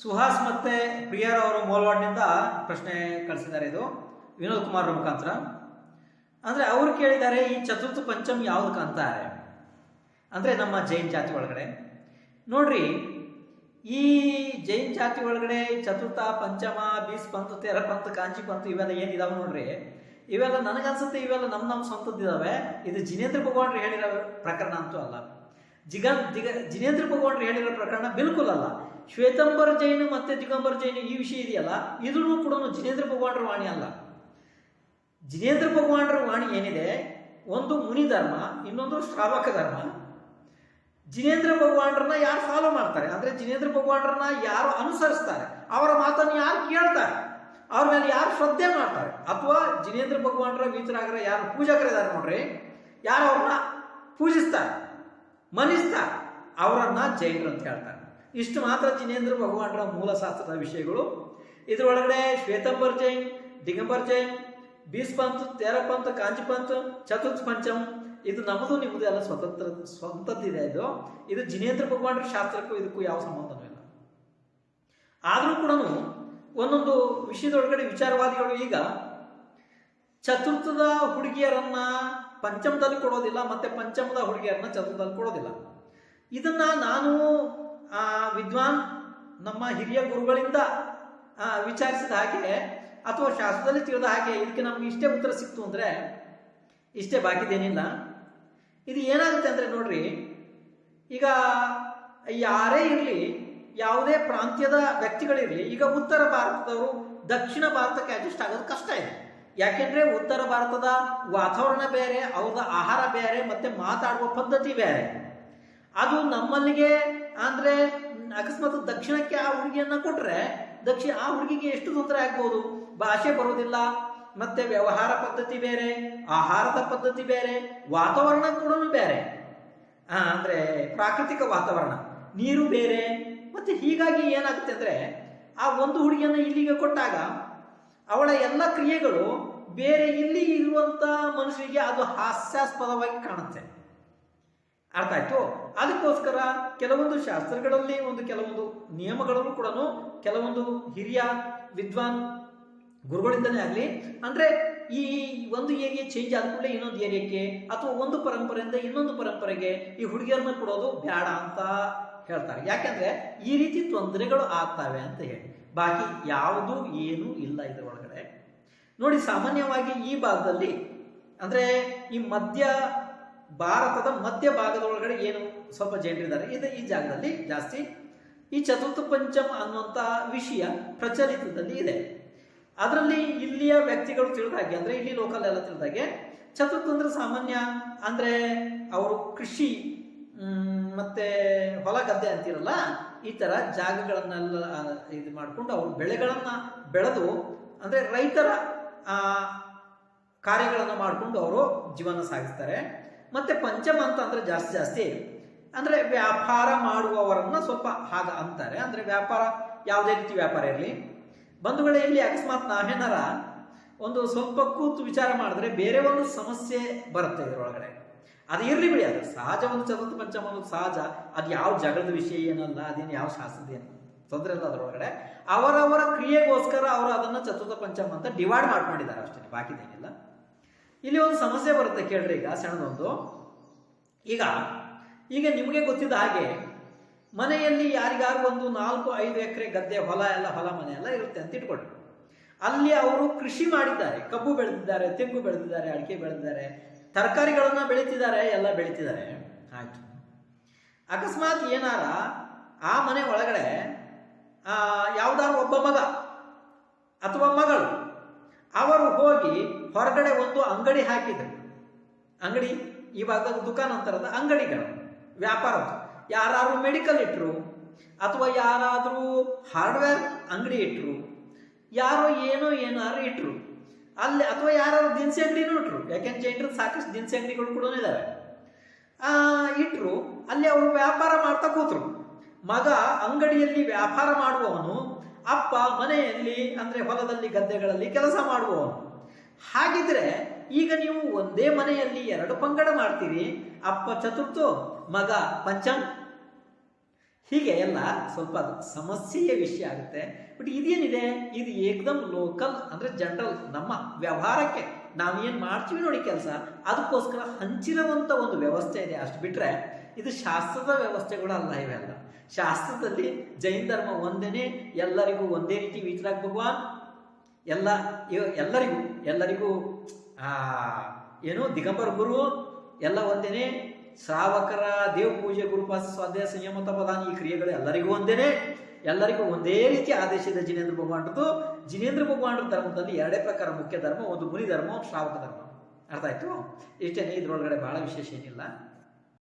ಸುಹಾಸ್ ಮತ್ತೆ ಪ್ರಿಯರ್ ಅವರು ಮೋಲ್ವಾಡ್ನಿಂದ ಪ್ರಶ್ನೆ ಕಳಿಸಿದ್ದಾರೆ ಇದು. ವಿನೋದ್ ಕುಮಾರ್ ಮುಖಾಂತರ ಅಂದ್ರೆ ಅವರು ಕೇಳಿದ್ದಾರೆ, ಈ ಚತುರ್ಥ ಪಂಚಮ್ ಯಾವ್ದಕ್ಕೆ ಅಂತಾರೆ ಅಂದ್ರೆ ನಮ್ಮ ಜೈನ್ ಜಾತಿ ಒಳಗಡೆ. ನೋಡ್ರಿ, ಈ ಜೈನ್ ಜಾತಿ ಒಳಗಡೆ ಚತುರ್ಥ, ಪಂಚಮ, ಬೀಸ್ ಪಂತ್, ತೆರ ಪಂತ್, ಕಾಂಚಿ ಪಂತ್ ಇವೆಲ್ಲ ಏನಿದಾವೆ ನೋಡ್ರಿ? ಇವೆಲ್ಲ ನನಗನ್ಸುತ್ತೆ ಇವೆಲ್ಲ ನಮ್ಮ ನಮ್ಮ ಸ್ವಂತದ್ದಿದಾವೆ. ಇದು ಜಿನೇಂದ್ರ ಭಗವಾನ್ರು ಹೇಳಿರೋ ಪ್ರಕರಣ ಅಂತೂ ಅಲ್ಲ. ಜಿಗ ದಿಗ ಜಿನೇಂದ್ರ ಭಗವಾನ್ರು ಹೇಳಿರೋ ಪ್ರಕರಣ ಬಿಲ್ಕುಲ್ ಅಲ್ಲ. ಶ್ವೇತಂಬರ ಜೈನ ಮತ್ತೆ ದಿಗಂಬರ ಜೈನ ಈ ವಿಷಯ ಇದೆಯಲ್ಲ? ಇದನ್ನು ಕೂಡ ಜಿನೇಂದ್ರ ಭಗವಾನರ ವಾಣಿ ಅಲ್ಲ. ಜಿನೇಂದ್ರ ಭಗವಾನರ ವಾಣಿ ಏನಿದೆ? ಒಂದು ಮುನಿ ಧರ್ಮ, ಇನ್ನೊಂದು ಶ್ರಾವಕ ಧರ್ಮ. ಜಿನೇಂದ್ರ ಭಗವಾನರನ್ನ ಯಾರು ಫಾಲೋ ಮಾಡ್ತಾರೆ? ಅಂದ್ರೆ ಜಿನೇಂದ್ರ ಭಗವಾನರನ್ನ ಯಾರು ಅನುಸರಿಸ್ತಾರೆ? ಅವರ ಮಾತನ್ನು ಯಾರು ಕೇಳ್ತಾರೆ? ಅವ್ರ ಮೇಲೆ ಯಾರು ಶ್ರದ್ಧೆ ಮಾಡ್ತಾರೆ? ಅಥವಾ ಜಿನೇಂದ್ರ ಭಗವಾನರ ವೀತರಾಗರ ಯಾರು ಪೂಜಕರಿದ್ದಾರೆ ನೋಡ್ರಿ, ಯಾರು ಅವ್ರನ್ನ ಪೂಜಿಸ್ತಾರೆ ಮನಿಸ್ತಾರೆ ಅವರನ್ನ ಜೈನರು ಅಂತ ಹೇಳ್ತಾರೆ. ಇಷ್ಟು ಮಾತ್ರ ಜಿನೇಂದ್ರ ಭಗವಾನರ ಮೂಲ ಶಾಸ್ತ್ರದ ವಿಷಯಗಳು. ಇದರೊಳಗಡೆ ಶ್ವೇತಂಬರ್ ಜೈನ್ ದಿಗಂಬರ್ ಜೈನ್ ಬೀಸ್ ಪಂತ್ ತೇರ ಪಂತ್, ಕಾಂಚಿ ಪಂತ್, ಚತುರ್ಥ ಪಂಚಮ್, ಇದು ನಮ್ಮದು ನಿಮ್ಮದು ಎಲ್ಲ ಸ್ವತಂತ್ರ ಸ್ವಂತದ್ದಿದೆ ಇದು. ಇದು ಜಿನೇಂದ್ರ ಭಗವಾನ್ ಶಾಸ್ತ್ರಕ್ಕೂ ಇದಕ್ಕೂ ಯಾವ ಸಂಬಂಧನೂ ಇಲ್ಲ. ಆದರೂ ಕೂಡ ಒಂದೊಂದು ವಿಷಯದೊಳಗಡೆ ವಿಚಾರವಾದಿಗಳು ಈಗ ಚತುರ್ಥದ ಹುಡುಗಿಯರನ್ನ ಪಂಚಮದಲ್ಲಿ ಕೊಡೋದಿಲ್ಲ, ಮತ್ತೆ ಪಂಚಮದ ಹುಡುಗಿಯರನ್ನ ಚತುರ್ಥದಲ್ಲಿ ಕೊಡೋದಿಲ್ಲ. ಇದನ್ನ ನಾನು ವಿದ್ವಾನ್ ನಮ್ಮ ಹಿರಿಯ ಗುರುಗಳಿಂದ ವಿಚಾರಿಸಿದ ಹಾಗೆ, ಅಥವಾ ಶಾಸ್ತ್ರದಲ್ಲಿ ತಿಳಿದ ಹಾಗೆ ಇದಕ್ಕೆ ನಮ್ಗೆ ಇಷ್ಟೇ ಉತ್ತರ ಸಿಕ್ತು ಅಂದರೆ, ಇಷ್ಟೇ ಬಾಕಿದೇನಿಲ್ಲ. ಇದು ಏನಾಗುತ್ತೆ ಅಂದರೆ ನೋಡ್ರಿ, ಈಗ ಯಾರೇ ಇರಲಿ, ಯಾವುದೇ ಪ್ರಾಂತ್ಯದ ವ್ಯಕ್ತಿಗಳಿರಲಿ, ಈಗ ಉತ್ತರ ಭಾರತದವರು ದಕ್ಷಿಣ ಭಾರತಕ್ಕೆ ಅಡ್ಜಸ್ಟ್ ಆಗೋದು ಕಷ್ಟ ಇದೆ. ಯಾಕೆಂದ್ರೆ ಉತ್ತರ ಭಾರತದ ವಾತಾವರಣ ಬೇರೆ ಅವ್ರದ ಆಹಾರ ಬೇರೆ, ಮತ್ತೆ ಮಾತಾಡುವ ಪದ್ಧತಿ ಬೇರೆ. ಅದು ನಮ್ಮಲ್ಲಿಗೆ ಅಂದ್ರೆ ಅಕಸ್ಮಾತ್ ದಕ್ಷಿಣಕ್ಕೆ ಆ ಹುಡುಗಿಯನ್ನ ಕೊಟ್ರೆ ದಕ್ಷಿಣ ಆ ಹುಡುಗಿಗೆ ಎಷ್ಟು ತೊಂದರೆ ಆಗ್ಬೋದು? ಭಾಷೆ ಬರೋದಿಲ್ಲ ಮತ್ತೆ ವ್ಯವಹಾರ ಪದ್ಧತಿ ಬೇರೆ ಆಹಾರದ ಪದ್ಧತಿ ಬೇರೆ ವಾತಾವರಣ ಕೂಡ ಬೇರೆ. ಆ, ಅಂದ್ರೆ ಪ್ರಾಕೃತಿಕ ವಾತಾವರಣ ನೀರು ಬೇರೆ ಮತ್ತೆ ಹೀಗಾಗಿ ಏನಾಗುತ್ತೆ ಅಂದ್ರೆ ಆ ಒಂದು ಹುಡುಗಿಯನ್ನ ಇಲ್ಲಿಗೆ ಕೊಟ್ಟಾಗ ಅವಳ ಎಲ್ಲ ಕ್ರಿಯೆಗಳು ಬೇರೆ ಇಲ್ಲಿ ಇರುವಂತ ಮನುಷ್ಯರಿಗೆ ಅದು ಹಾಸ್ಯಾಸ್ಪದವಾಗಿ ಕಾಣುತ್ತೆ. ಅರ್ಥ ಆಯ್ತು? ಅದಕ್ಕೋಸ್ಕರ ಕೆಲವೊಂದು ಶಾಸ್ತ್ರಗಳಲ್ಲಿ ಒಂದು ಕೆಲವೊಂದು ನಿಯಮಗಳಲ್ಲೂ ಕೂಡ ಕೆಲವೊಂದು ಹಿರಿಯ ವಿದ್ವಾನ್ ಗುರುಗಳಿಂದಲೇ ಆಗಲಿ, ಅಂದ್ರೆ ಈ ಒಂದು ಏರಿಯಾ ಚೇಂಜ್ ಆದ ಕೂಡಲೇ ಇನ್ನೊಂದು ಏರಿಯಾಕ್ಕೆ ಅಥವಾ ಒಂದು ಪರಂಪರೆಯಿಂದ ಇನ್ನೊಂದು ಪರಂಪರೆಗೆ ಈ ಹುಡುಗಿಯರನ್ನ ಕೊಡೋದು ಬೇಡ ಅಂತ ಹೇಳ್ತಾರೆ. ಯಾಕಂದ್ರೆ ಈ ರೀತಿ ತೊಂದರೆಗಳು ಆಗ್ತವೆ ಅಂತ ಹೇಳಿ. ಬಾಕಿ ಯಾವುದು ಏನು ಇಲ್ಲ ಇದರ ಒಳಗಡೆ. ನೋಡಿ, ಸಾಮಾನ್ಯವಾಗಿ ಈ ಭಾಗದಲ್ಲಿ, ಅಂದ್ರೆ ಈ ಮಧ್ಯ ಭಾರತದ ಮಧ್ಯ ಭಾಗದ ಒಳಗಡೆ ಏನು ಸ್ವಲ್ಪ ಜನರಿದ್ದಾರೆ ಇದು ಈ ಜಾಗದಲ್ಲಿ ಜಾಸ್ತಿ. ಈ ಚತುರ್ಥ ಪಂಚಮ ಅನ್ನುವಂತಹ ವಿಷಯ ಪ್ರಚಲಿತದಲ್ಲಿ ಇದೆ. ಅದರಲ್ಲಿ ಇಲ್ಲಿಯ ವ್ಯಕ್ತಿಗಳು ತಿಳಿದ ಹಾಗೆ, ಅಂದ್ರೆ ಇಲ್ಲಿ ಲೋಕಲ್ ಎಲ್ಲ ತಿಳಿದ ಹಾಗೆ, ಚತುರ್ಥ ಅಂದ್ರೆ ಸಾಮಾನ್ಯ, ಅಂದ್ರೆ ಅವರು ಕೃಷಿ ಮತ್ತೆ ಹೊಲ ಗದ್ದೆ ಅಂತಿರಲ್ಲ, ಈ ತರ ಜಾಗಗಳನ್ನೆಲ್ಲ ಇದು ಮಾಡಿಕೊಂಡು ಅವರು ಬೆಳೆಗಳನ್ನ ಬೆಳೆದು, ಅಂದ್ರೆ ರೈತರ ಕಾರ್ಯಗಳನ್ನು ಮಾಡಿಕೊಂಡು ಅವರು ಜೀವನ ಸಾಗಿಸ್ತಾರೆ. ಮತ್ತೆ ಪಂಚಮ ಅಂತ ಅಂದ್ರೆ ಜಾಸ್ತಿ ಜಾಸ್ತಿ ಅಂದ್ರೆ ವ್ಯಾಪಾರ ಮಾಡುವವರನ್ನ ಸ್ವಲ್ಪ ಹಾಗ ಅಂತಾರೆ. ಅಂದ್ರೆ ವ್ಯಾಪಾರ, ಯಾವುದೇ ರೀತಿ ವ್ಯಾಪಾರ ಇರಲಿ. ಬಂಧುಗಳೇ, ಇಲ್ಲಿ ಅಕಸ್ಮಾತ್ ನಾವೇನಾರ ಒಂದು ಸ್ವಲ್ಪ ಕೂತು ವಿಚಾರ ಮಾಡಿದ್ರೆ ಬೇರೆ ಒಂದು ಸಮಸ್ಯೆ ಬರುತ್ತೆ ಇದರೊಳಗಡೆ. ಅದು ಇರಲಿ ಬಿಡಿ, ಅದು ಸಹಜ ಒಂದು ಚತುರ್ಥ ಪಂಚಮ ಒಂದು ಸಹಜ. ಅದು ಯಾವ ಜಗಳದ ವಿಷಯ ಏನಲ್ಲ, ಅದೇನು ಯಾವ ಶಾಸ್ತ್ರದ ಏನು ತೊಂದರೆ ಇಲ್ಲ ಅದರೊಳಗಡೆ. ಅವರವರ ಕ್ರಿಯೆಗೋಸ್ಕರ ಅವರು ಅದನ್ನು ಚತುರ್ಥ ಪಂಚಮ ಅಂತ ಡಿವೈಡ್ ಮಾಡ್ಕೊಂಡಿದ್ದಾರೆ ಅಷ್ಟೇ ಬಾಕಿದೇನಿಲ್ಲ ಇಲ್ಲಿ ಒಂದು ಸಮಸ್ಯೆ ಬರುತ್ತೆ ಕೇಳ್ರಿ ಈಗ ಸಣ್ಣದೊಂದು. ಈಗ ಈಗ ನಿಮಗೆ ಗೊತ್ತಿದ್ದ ಹಾಗೆ ಮನೆಯಲ್ಲಿ ಯಾರಿಗಾರು ಒಂದು ನಾಲ್ಕು, ಐದು ಎಕರೆ ಗದ್ದೆ, ಹೊಲ ಎಲ್ಲ, ಹೊಲ ಮನೆ ಎಲ್ಲ ಇರುತ್ತೆ ಅಂತ ಇಟ್ಕೊಳ್ರಿ. ಅಲ್ಲಿ ಅವರು ಕೃಷಿ ಮಾಡಿದ್ದಾರೆ. ಕಬ್ಬು ಬೆಳೆದಿದ್ದಾರೆ, ತೆಂಗು ಬೆಳೆದಿದ್ದಾರೆ, ಅಡಿಕೆ ಬೆಳೆದಿದ್ದಾರೆ, ತರಕಾರಿಗಳನ್ನ ಬೆಳೀತಿದ್ದಾರೆ, ಎಲ್ಲ ಬೆಳೀತಿದ್ದಾರೆ. ಆಯ್ತು. ಅಕಸ್ಮಾತ್ ಏನಾರ ಆ ಮನೆ ಒಳಗಡೆ, ಆ ಯಾವ್ದಾರು ಒಬ್ಬ ಮಗ ಅಥವಾ ಮಗಳು ಅವರು ಹೋಗಿ ಹೊರಗಡೆ ಒಂದು ಅಂಗಡಿ ಹಾಕಿದ್ರು. ಅಂಗಡಿ ಇವಾಗ ದುಕಾನ್ ಅಂತಾರದ ಅಂಗಡಿಗಳು ವ್ಯಾಪಾರದ್ದು ಯಾರಾದ್ರೂ ಮೆಡಿಕಲ್ ಇಟ್ರು ಅಥವಾ ಯಾರಾದರೂ ಹಾರ್ಡ್ವೇರ್ ಅಂಗಡಿ ಇಟ್ರು ಯಾರೋ ಏನೋ ಏನಾದ್ರು ಇಟ್ರು ಅಲ್ಲಿ ಅಥವಾ ಯಾರು ದಿನಸಿ ಅಂಗಡಿನೂ ಇಟ್ರು. ಯಾಕೆಂದ್ರೆ ಜೈನರು ಸಾಕಷ್ಟು ದಿನಸಿ ಅಂಗಡಿಗಳು ಕೂಡ ಇದಾವೆ. ಆ, ಇಟ್ರು ಅಲ್ಲಿ ಅವರು ವ್ಯಾಪಾರ ಮಾಡ್ತಾ ಕೂತ್ರು. ಮಗ ಅಂಗಡಿಯಲ್ಲಿ ವ್ಯಾಪಾರ ಮಾಡುವವನು ಅಪ್ಪ ಮನೆಯಲ್ಲಿ ಅಂದ್ರೆ ಹೊಲದಲ್ಲಿ ಗದ್ದೆಗಳಲ್ಲಿ ಕೆಲಸ ಮಾಡುವವನು. ಹಾಗಿದ್ರೆ ಈಗ ನೀವು ಒಂದೇ ಮನೆಯಲ್ಲಿ ಎರಡು ಪಂಗಡ ಮಾಡ್ತೀರಿ, ಅಪ್ಪ ಚತುರ್ಥು, ಮಗ ಪಂಚಮ್. ಹೀಗೆ ಎಲ್ಲ ಸ್ವಲ್ಪ ಸಮಸ್ಯೆಯ ವಿಷಯ ಆಗುತ್ತೆ. ಬಟ್ ಇದೇನಿದೆ? ಇದು ಏಕದಮ್ ಲೋಕಲ್ ಅಂದ್ರೆ ಜನರಲ್ ನಮ್ಮ ವ್ಯವಹಾರಕ್ಕೆ. ನಾವೇನು ಮಾಡ್ತೀವಿ ನೋಡಿ ಕೆಲಸ, ಅದಕ್ಕೋಸ್ಕರ ಹಂಚಿರುವಂಥ ಒಂದು ವ್ಯವಸ್ಥೆ ಇದೆ. ಅಷ್ಟು ಬಿಟ್ರೆ ಇದು ಶಾಸ್ತ್ರದ ವ್ಯವಸ್ಥೆಗಳು ಅಲ್ಲ ಇವೆಲ್ಲ. ಶಾಸ್ತ್ರದಲ್ಲಿ ಜೈನ ಧರ್ಮ ಒಂದೇನೆ, ಎಲ್ಲರಿಗೂ ಒಂದೇ ರೀತಿ ವಿಚಾರ ಭಗವಾನ್ ಎಲ್ಲ ಎಲ್ಲರಿಗೂ ಎಲ್ಲರಿಗೂ ಏನು ದಿಗಂಬರ ಗುರು, ಎಲ್ಲ ಒಂದೇನೆ, ಶ್ರಾವಕರ ದೇವ ಪೂಜೆ ಗುರುಪಾಸ ಸ್ವಾಧ್ಯಾಯ ಸಂಯಮ ತಪದಾನ ಈ ಕ್ರಿಯೆಗಳು ಎಲ್ಲರಿಗೂ ಒಂದೇನೆ, ಎಲ್ಲರಿಗೂ ಒಂದೇ ರೀತಿ ಆದೇಶದ ಜಿನೇಂದ್ರ ಭಗವಾನ್ರದ್ದು. ಜಿನೇಂದ್ರ ಭಗವಾನರ ಧರ್ಮದಲ್ಲಿ ಎರಡೇ ಪ್ರಕಾರ ಮುಖ್ಯ ಧರ್ಮ, ಒಂದು ಮುನಿ ಧರ್ಮ, ಒಂದು ಶ್ರಾವಕ ಧರ್ಮ. ಅರ್ಥ ಆಯ್ತು? ಇಷ್ಟೇನೆ, ಇದರೊಳಗಡೆ ಬಹಳ ವಿಶೇಷ ಏನಿಲ್ಲ.